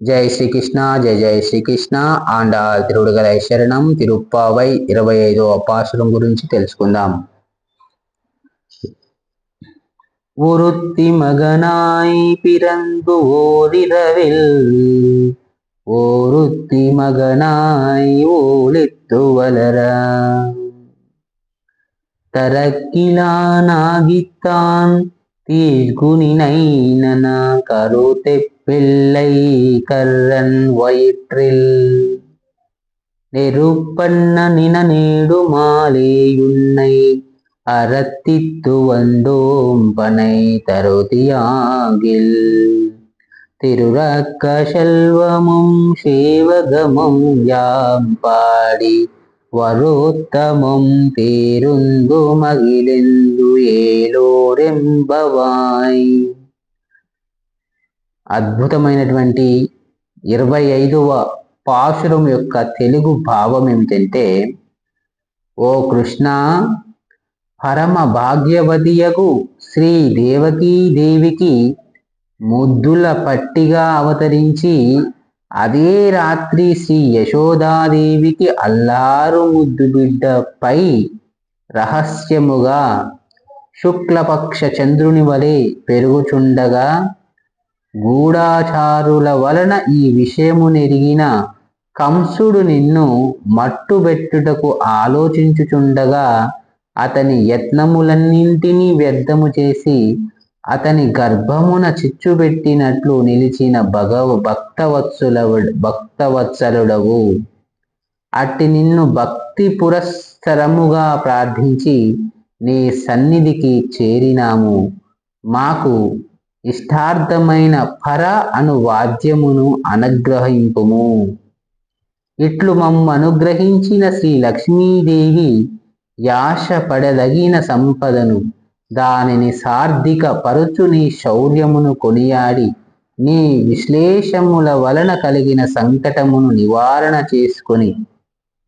జై శ్రీకృష్ణ జై జై శ్రీకృష్ణ ఆండాల్ తిరుడుగల శరణం తిరుప్పావై ఇరవై ఐదో పాసురం గురించి తెలుసుకుందాం ஒருத்தி மகனாய் பிறந்து ஓரிரவில் ஒருத்தி மகனாய் ஓலித்து வளர தரக்கிலானாகித்தான் தீர்குனினைன கருத்தை வெள்ளை கர்ரன் வயிற்றில். நெருப்பண்ண நினநீடுமாலேயுன்னை அறத்தித்து வந்தோம் பனை தருதியாகில் திருரக்க செல்வமும் சேவகமும் யாம் பாடி வரோத்தமும் பேருந்து மகிழ்ந்து ஏலோரெம்பவாய் అద్భుతమైనటువంటి ఇరవై ఐదవ పాశురం యొక్క తెలుగు భావం ఏమిటంటే ఓ కృష్ణ పరమ భాగ్యవతియకు శ్రీ దేవకీ దేవికి ముద్దుల పట్టిగా అవతరించి అదే రాత్రి శ్రీ యశోదాదేవికి అల్లారు ముద్దు బిడ్డపై రహస్యముగా శుక్లపక్ష చంద్రుని వలె పెరుగుచుండగా గూఢాచారుల వలన ఈ విషయము నెరిగిన కంసుడు నిన్ను మట్టుబెట్టుటకు ఆలోచించుచుండగా అతని యత్నములన్నింటినీ వ్యర్థము చేసి అతని గర్భమున చిచ్చుబెట్టినట్లు నిలిచిన భగవ భక్తవత్సుల భక్తవత్సలుడవు. అట్టి నిన్ను భక్తి పురస్సరముగా ప్రార్థించి నీ సన్నిధికి చేరినాము. మాకు ఇష్టార్థమైన పర అను వాద్యమును అనుగ్రహింపుము. ఇట్లు మమ్ము అనుగ్రహించిన శ్రీ లక్ష్మీదేవి యాశ పడదగిన సంపదను దానిని సార్థిక పరుచు నీ శౌర్యమును కొనియాడి నీ విశ్లేషముల వలన కలిగిన సంకటమును నివారణ చేసుకొని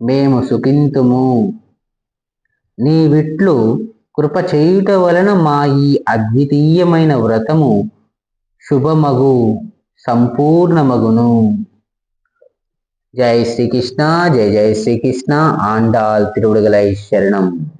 మేము సుఖింతుము. నీ విట్లు కృప చేయుట వలన మా ఈ అద్వితీయమైన వ్రతము శుభమగు సంపూర్ణమగును. జై శ్రీకృష్ణ జై జై శ్రీకృష్ణ. ఆండాల్ తిరువుడుగలై శరణం.